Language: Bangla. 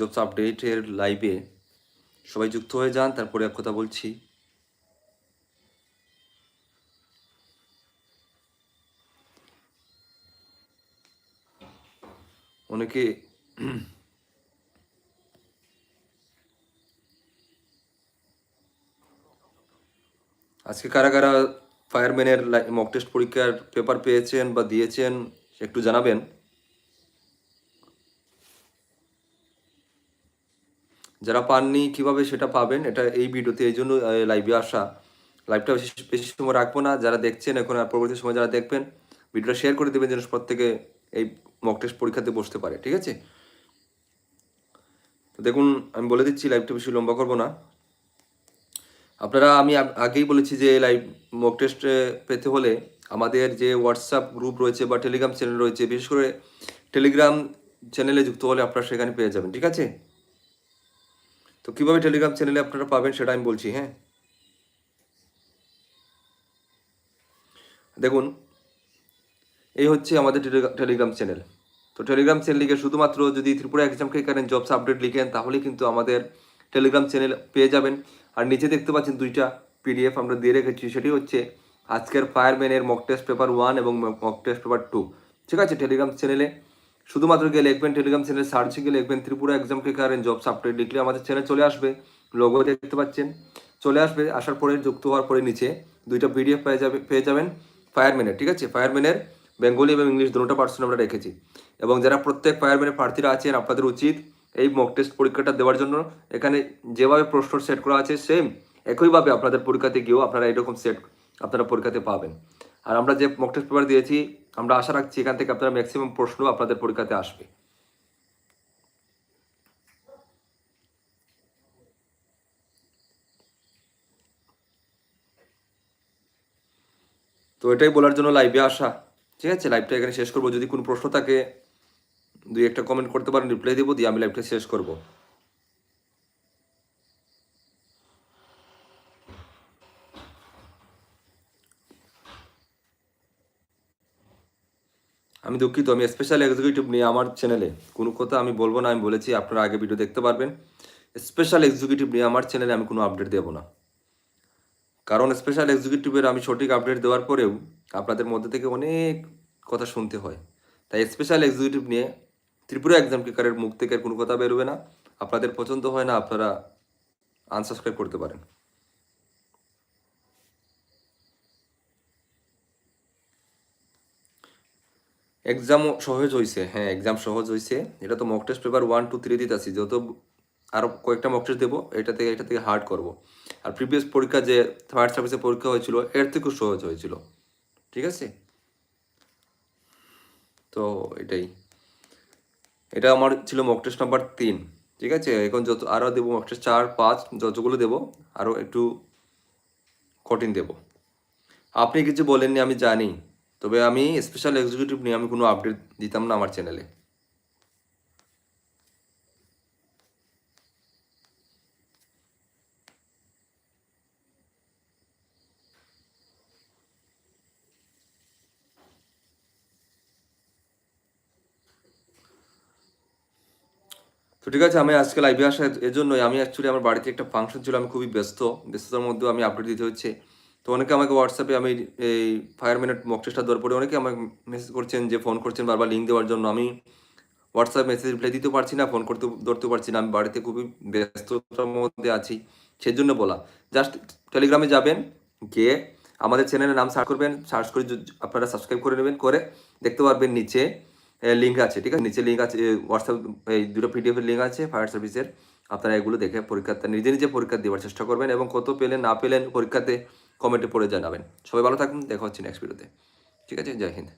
জবস আপডেটের লাইভে সবাই যুক্ত হয়ে যান, তারপরে এক কথা বলছি। অনেকে আজকে কারা কারা ফায়ারম্যানের মক টেস্ট পরীক্ষার পেপার পেয়েছেন বা দিয়েছেন, একটু জানাবেন। যারা পাননি, কীভাবে সেটা পাবেন? এটা এই ভিডিওতে, এই জন্য লাইভে আসা। লাইভটা বেশি বেশি সময় রাখব না। যারা দেখছেন এখন, আর পরবর্তী সময় যারা দেখবেন, ভিডিওটা শেয়ার করে দেবেন যেন প্রত্যেকে এই মক টেস্ট পরীক্ষাতে বসতে পারে, ঠিক আছে? তো দেখুন, আমি বলে দিচ্ছি লাইভটা বেশি লম্বা করব না। আপনারা, আমি আগেই বলেছি যে লাইভ মক টেস্ট পেতে হলে আমাদের যে হোয়াটসঅ্যাপ গ্রুপ রয়েছে বা টেলিগ্রাম চ্যানেল রয়েছে, বিশেষ করে টেলিগ্রাম চ্যানেলে যুক্ত হলে আপনারা সেখানে পেয়ে যাবেন, ঠিক আছে? তো কীভাবে টেলিগ্রাম চ্যানেলে আপনারা পাবেন সেটা আমি বলছি হ্যাঁ? দেখুন, এই হচ্ছে আমাদের টেলিগ্রাম চ্যানেল তো টেলিগ্রাম চ্যানেল লিখে শুধুমাত্র যদি Tripura exam clicker and jobs update লিখেন, তাহলে কিন্তু আমাদের টেলিগ্রাম চ্যানেল পেয়ে যাবেন। আর নিচে দেখতে পাচ্ছেন দুইটা পিডিএফ আমরা দিয়ে রেখেছি, সেটি হচ্ছে আজকের ফায়ারম্যানের মক টেস্ট পেপার ওয়ান এবং মক টেস্ট পেপার টু ঠিক আছে টেলিগ্রাম চ্যানেলে শুধুমাত্র গিয়ে লিখবেন টেলিগ্রাম চ্যানেল সার্চে গিয়ে লিখবেন Tripura exam clicker and jobs update লিখলে আমাদের চ্যানেল চলে আসবে। লোগো দেখতে পাচ্ছেন। চলে আসবে, আসার পরে, যুক্ত হওয়ার পরে নিচে দুইটা পিডিএফ পেয়ে যাবে পেয়ে যাবেন ফায়ারম্যানের ঠিক আছে? ফায়ারম্যানের বেঙ্গলি এবং ইংলিশ দুটো পার্সেন্ট আমরা রেখেছি। এবং যারা প্রত্যেক ফায়ারম্যানের প্রার্থীরা আছেন, আপনাদের উচিত এই মক টেস্ট পরীক্ষাটা দেওয়ার জন্য। এখানে যেভাবে প্রশ্ন সেট করা আছে সেম একইভাবে আপনাদের পরীক্ষাতে গিয়েও আপনারা এরকম সেট আপনারা পরীক্ষাতে পাবেন। আর আমরা যে মক টেস্ট পেপার দিয়েছি, আমরা আশা রাখছি এখান থেকে আপনারা ম্যাক্সিমাম প্রশ্ন আপনাদের পরীক্ষাতে আসবে। তো এটাই বলার জন্য লাইভে আসা। ঠিক আছে লাইভটা এখানে শেষ করব। যদি কোনো প্রশ্ন থাকে, দুই একটা কমেন্ট করতে পারেন রিপ্লাই দেবো, দিয়ে আমি লাইভটা শেষ করব। আমি দুঃখিত, আমি স্পেশাল এক্সিকিউটিভ নিয়ে আমার চ্যানেলে কোনো কথা আমি বলব না, আমি বলেছি, আপনারা আগে ভিডিও দেখতে পারবেন। স্পেশাল এক্সিকিউটিভ নিয়ে আমার চ্যানেলে আমি কোনো আপডেট দেবো না। কারণ স্পেশাল এক্সিকিউটিভের আমি সঠিক আপডেট দেওয়ার পরেও আপনাদের মধ্যে থেকে অনেক কথা শুনতে হয়। তাই স্পেশাল এক্সিকিউটিভ নিয়ে ত্রিপুরা এক্সাম ক্লিকারের মুখ থেকে কোনো কথা বেরোবে না। আপনাদের পছন্দ হয় না, আপনারা আনসাবস্ক্রাইব করতে পারেন। এক্সাম সহজ হয়েছে হ্যাঁ এক্সাম সহজ হয়েছে এটা তো mock test paper one two three দিতে আসি যত আরও কয়েকটা মক টেস্ট দেবো, এটা থেকে এটা থেকে হার্ড করব। আর প্রিভিয়াস পরীক্ষা যে থার্ড সার্ভিসের পরীক্ষা হয়েছিল, এর থেকেও সহজ হয়েছিল। ঠিক আছে? তো এটাই। এটা আমার ছিল মক টেস্ট নাম্বার তিন। ঠিক আছে? এখন যত আরও দেবো মক টেস্ট চার, পাঁচ, যতগুলো দেবো আরও একটু কঠিন দেবো। আপনি কিছু বলেননি, আমি জানি। তবে আমি স্পেশাল এক্সিকিউটিভ নিয়ে আমি কোনো আপডেট দিতাম না আমার চ্যানেলে তো ঠিক আছে, আমি আজকে লাইভে আসা এর জন্যই আমি অ্যাকচুয়ালি আমার বাড়িতে একটা ফাংশন ছিল, আমি খুবই ব্যস্ত। ব্যস্ততার মধ্যেও আমি আপডেট দিতে হচ্ছে। তো অনেকে আমাকে হোয়াটসঅ্যাপে আমি এই ফায়ারম্যানের মক টেস্টটা দেওয়ার পরে অনেকে আমাকে মেসেজ করছেন যে ফোন করছেন বারবার লিঙ্ক দেওয়ার জন্য। আমি হোয়াটসঅ্যাপ মেসেজ রিপ্লাই দিতে পারছি না ফোন করতে ধরতে পারছি না। আমি বাড়িতে খুবই ব্যস্ততার মধ্যে আছি সেই জন্য বলা জাস্ট টেলিগ্রামে যাবেন, গিয়ে আমাদের চ্যানেলের নাম সার্চ করবেন সার্চ করে আপনারা সাবস্ক্রাইব করে নেবেন, করে দেখতে পারবেন নিচে লিঙ্ক আছে, ঠিক আছে? নিচে লিঙ্ক আছে হোয়াটসঅ্যাপ এই দুটো পিডিএফের লিঙ্ক আছে ফায়ার সার্ভিসের আপনারা এগুলো দেখে পরীক্ষাতে, নিজে নিজে পরীক্ষা দেওয়ার চেষ্টা করবেন এবং কত পেলেন না পেলেন পরীক্ষাতে কমেন্টে পড়ে জানাবেন। সবাই ভালো থাকুন দেখা হচ্ছে নেক্সট ভিডিওতে ঠিক আছে? জয় হিন্দ।